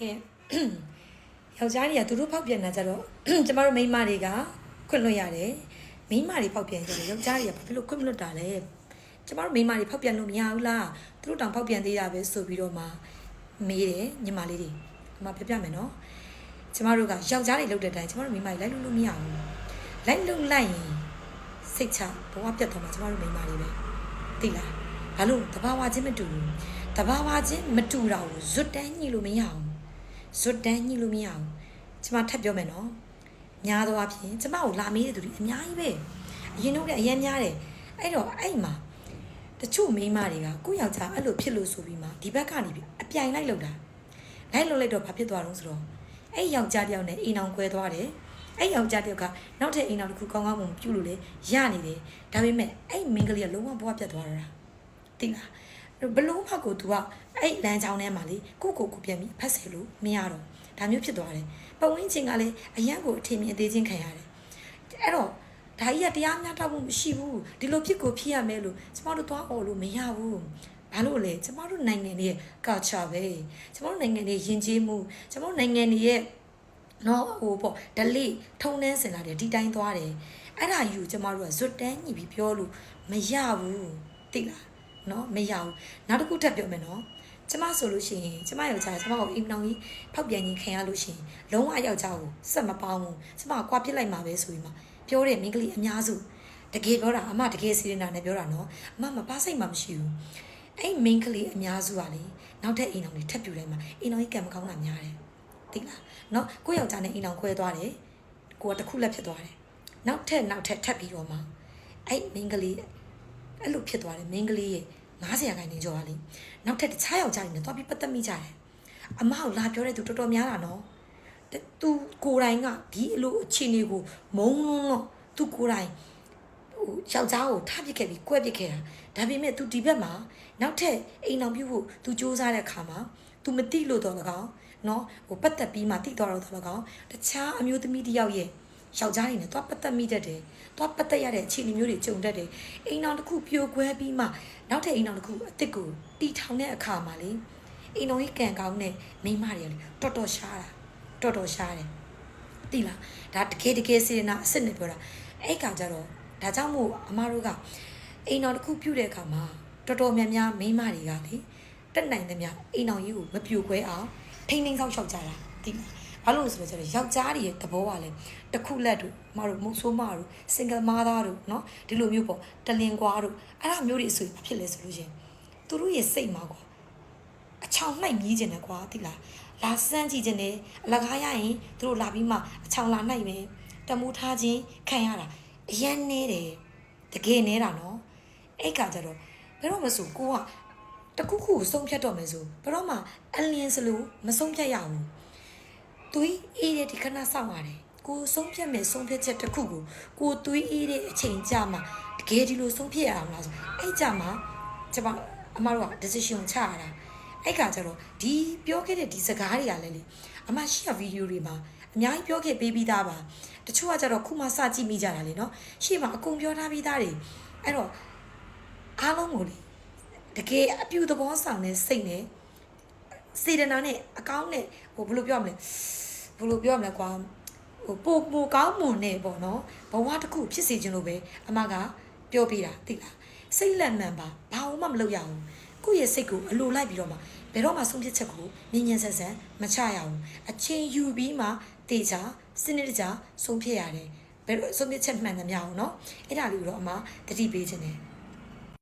ကဲယောက်ျားတွေကသူတို့ဖောက်ပြန်တာကြတော့ကျမတို့မိန်းမတွေကခွင့်လွှတ်ရတယ်မိန်းမတွေဖောက်ပြန်ကြတယ်ယောက်ျားတွေကဘာဖြစ်လို့ခွင့်မလွှတ်တာလဲကျမတို့မိန်းမတွေဖောက်ပြန်လို့မရဘူးလားသူတို့တောင်ဖောက်ပြန်သေးတာပဲဆိုပြီးတော့မှမေးတယ်ညီမလေးတွေအမပြပြမယ်နော်ကျမတို့ကယောက်ျားတွေလုပ်တဲ့အတိုင်းကျမတို့မိန်းမတွေလိုက်လို့လို့မရဘူးလိုက်လို့လိုက်ရင်စိတ်ချဘဝပြတ်သွားမှာကျမတို့မိန်းမတွေပဲသိလားဘာလို့တဘာဝချင်းမတူဘူးတဘာဝချင်းမတူတာကိုဇွတ်တန်းညှိလို့မရအောင် ဇွတ်တန်းညှိလို့မရအောင်ကျမထပ်ပြောမယ်နော်များသောအားဖြင့်ကျမကိုလာမေးတဲ့သူတွေအများကြီးပဲအရင်တော့လည်းအရင်များတယ်အဲ့တော့အဲ့မှာတချို့မိန်းမတွေကကိုယ့်ယောက်ျားအဲ့လိုဖြစ်လို့ဆိုပြီးမှဒီဘက်ကနေပြီးအပြိုင်လိုက်လောက်တာလိုက်လို့လိုက်တော့ဘာဖြစ်သွားတော့ဆိုတော့အဲ့ယောက်ျားတယောက်နဲ့အိမ်အောင်ခွဲသွားတယ်အဲ့ယောက်ျားတယောက်ကနောက်ထပ်အိမ်အောင်တစ်ခုကောင်းကောင်းမွန်ပြုလို့လေရနေတယ်ဒါပေမဲ့အဲ့မင်းကလေးကလုံးဝဘဝပြတ်သွားတာသိလား ဘလို့ဖက်ကို तू ကအဲ့လမ်းကြောင်းထဲမှာလေကိုကိုကိုပြန်ပြီးဖက်ဆယ်လို့မရတော့ဒါမျိုးဖြစ်သွားတယ်ပတ်ဝန်းကျင်ကလည်းအရန်ကိုအထင်မြင်အသေးချင်းခံရတယ်အဲ့တော့ဒါကြီးကတရားမျှတမှုမရှိဘူးဒီလိုဖြစ်ကိုဖြစ်ရမယ်လို့ကျမတို့သွားអော်လို့မရဘူးဘာလို့လဲကျမတို့နိုင်ငံရဲ့ culture ပဲကျမတို့နိုင်ငံရဲ့ယဉ်ကျေးမှုကျမတို့နိုင်ငံရဲ့နော်ဟိုပေါ့ဒလိထုံနှန်းစင်လာတယ်ဒီတိုင်းသွားတယ်အဲ့ဒါယူကျမတို့ကဇွတ်တန်းညှိပြီးပြောလို့မရဘူးသိလား နော်မရဘူးနောက်တစ်ခုထပ်ပြောမယ်နော်ကျမဆိုလို့ရှိရင်ကျမယောက်ျားကျမကိုအိမ်နောင်ကြီးဖောက်ပြန်ရင်ခံရလို့ရှိရင်လုံးဝယောက်ျားကိုစက်မပေါင်းဘူးကျမကွာပြစ်လိုက်မှာပဲဆိုပြီးမှပြောတယ်မိန်းကလေးအများစုတကယ်ပြောတာအမတကယ်စီရင်တာနဲ့ပြောတာနော်အမမပါစိတ်မှမရှိဘူးအဲ့မိန်းကလေးအများစုကလေနောက်ထပ်အိမ်အောင်တွေထပ်ပြူလိုက်မှာအိမ်အောင်ကြီးကံမကောင်းတာများတယ်သိလားနော်ကိုယ့်ယောက်ျားနဲ့အိမ်အောင်ခွဲသွားတယ်ကိုကတစ်ခုလက်ဖြစ်သွားတယ်နောက်ထပ်နောက်ထပ်ထပ်ပြီးတော့မှအဲ့မိန်းကလေး အဲ့လိုဖြစ်သွားတယ်မိန်းကလေးရဲ့90ရာခိုင်နှုန်းကျော်ပါလေနောက်ထပ်တခြားယောက်ျားတွေနဲ့တွားပြီးပတ်သက်မိကြတယ်အမကိုလာပြောတဲ့သူတော်တော်များတာနော်သူကိုယ်တိုင်ကဒီအလိုအခြေအနေကိုမုံလုံးတော့သူကိုယ်တိုင်ဟိုယောက်ျားကိုထားပစ်ခဲ့ပြီးကွဲပစ်ခဲ့တာဒါပေမဲ့ तू ဒီဘက်မှာနောက်ထပ်အိမ်အောင်ပြုဖို့ तू စူးစမ်းတဲ့အခါမှာ तू မတိလို့တော့လကောင်နော်ဟိုပတ်သက်ပြီးမှတိတော်တော့လကောင်တခြားအမျိုးသမီးတစ်ယောက်ရဲ့ ယောက်ျားတွေနဲ့တွားပတ်သက်မိတတ်တယ်။တွားပတ်သက်ရတဲ့အခြေအနေမျိုးတွေကြုံတတ်တယ်။အိမ်အောင်တစ်ခုပြိုကွဲပြီးမှနောက်ထပ်အိမ်အောင်တစ်ခုအစ်စ်ကိုတီထောင်တဲ့အခါမှာလေအိမ်အောင်ကြီးကန်ကောင်းတဲ့မိန်းမတွေကလေတော်တော်ရှားတာတော်တော်ရှားတယ်။သိလားဒါတကယ်တကယ်စေနာအစ်စ်နဲ့ပြောတာအဲ့ကကြတော့ဒါကြောင့်မို့အမားတို့ကအိမ်အောင်တစ်ခုပြုတ်တဲ့အခါမှာတော်တော်များများမိန်းမတွေကလေတက်နိုင်သမျှအိမ်အောင်ကြီးကိုမပြိုခွဲအောင်ထိန်းထိန်းဆောက်ရှောက်ကြတာသိလား ဘာလို့လဲဆိုတော့ကျတော့ယောက်ျားတွေရဲ့သဘောကလည်းတစ်ခုလက်တို့မတို့မုတ်ဆိုးမတို့ single mother တို့เนาะဒီလိုမျိုးပေါ့တလင်ကွာတို့အဲ့ဒါမျိုးတွေဆိုရင်ဘာဖြစ်လဲဆိုလို့ရှင်သူတို့ရဲ့စိတ်မှာကွာအချောင်နှိုက်မြည်ကျင်တယ်ကွာသိလားလာစမ်းကြည့်ကျင်တယ်အလကားရရင်သူတို့လာပြီးမှအချောင်လာနှိုက်မယ်တမိုးထားခြင်းခံရတာအရန်နေတယ်တကယ်နေတာနော်အဲ့ကကြတော့ဘယ်တော့မဆိုကိုကတခုခုကိုဆုံးဖြတ်တော့မယ်ဆိုဘယ်တော့မှအလင်းစလို့မဆုံးဖြတ်ရဘူး သွေးအေးတဲ့ဒီခဏစောင့်ရတယ်ကိုဆုံးဖြတ်မယ်ဆုံးဖြတ်ချက်တစ်ခုကိုကိုသွေးအေးတဲ့အချိန်ကြာမှတကယ်ဒီလိုဆုံးဖြတ်ရအောင်လားဆိုအဲ့ကြာမှကျွန်မအမတို့က decision ချရတာအဲ့ကကြတော့ဒီပြောခဲ့တဲ့ဒီစကားတွေကလည်းလေအမရှိရဗီဒီယိုတွေမှာအများကြီးပြောခဲ့ပေးပြီးသားပါတချို့ကကြတော့ခုမှစကြည့်မိကြတာလေနော်ရှေ့မှာအကုန်ပြောထားပြီးသားတွေအဲ့တော့အားလုံးကိုလေတကယ်အပြူသဘောဆောင်တဲ့စိတ်နဲ့စေတနာနဲ့အကောင်းနဲ့ဟိုဘယ်လိုပြောမလဲ ဘယ်လိုပြောရမလဲကွာဟိုပိုပိုကောင်းမွန်နေပေါ့နော်ဘဝတစ်ခုဖြစ်စေခြင်းလို့ပဲအမကပြောပြတာသိလားစိတ်လက်မှန်ပါဘာမှမလုပ်ရဘူးကိုယ့်ရဲ့စိတ်ကိုအလိုလိုက်ပြီးတော့မှဘယ်တော့မှဆုံးဖြတ်ချက်ကိုမြင်ញ្ញဆက်ဆက်မချရဘူးအချိန်ယူပြီးမှတေချာစနစ်တကျဆုံးဖြတ်ရတယ်ဘယ်လိုဆုံးဖြတ်ချက်မှန်သမျှအောင်နော်အဲ့ဒါလေးကိုတော့အမတတိပေးခြင်းတယ်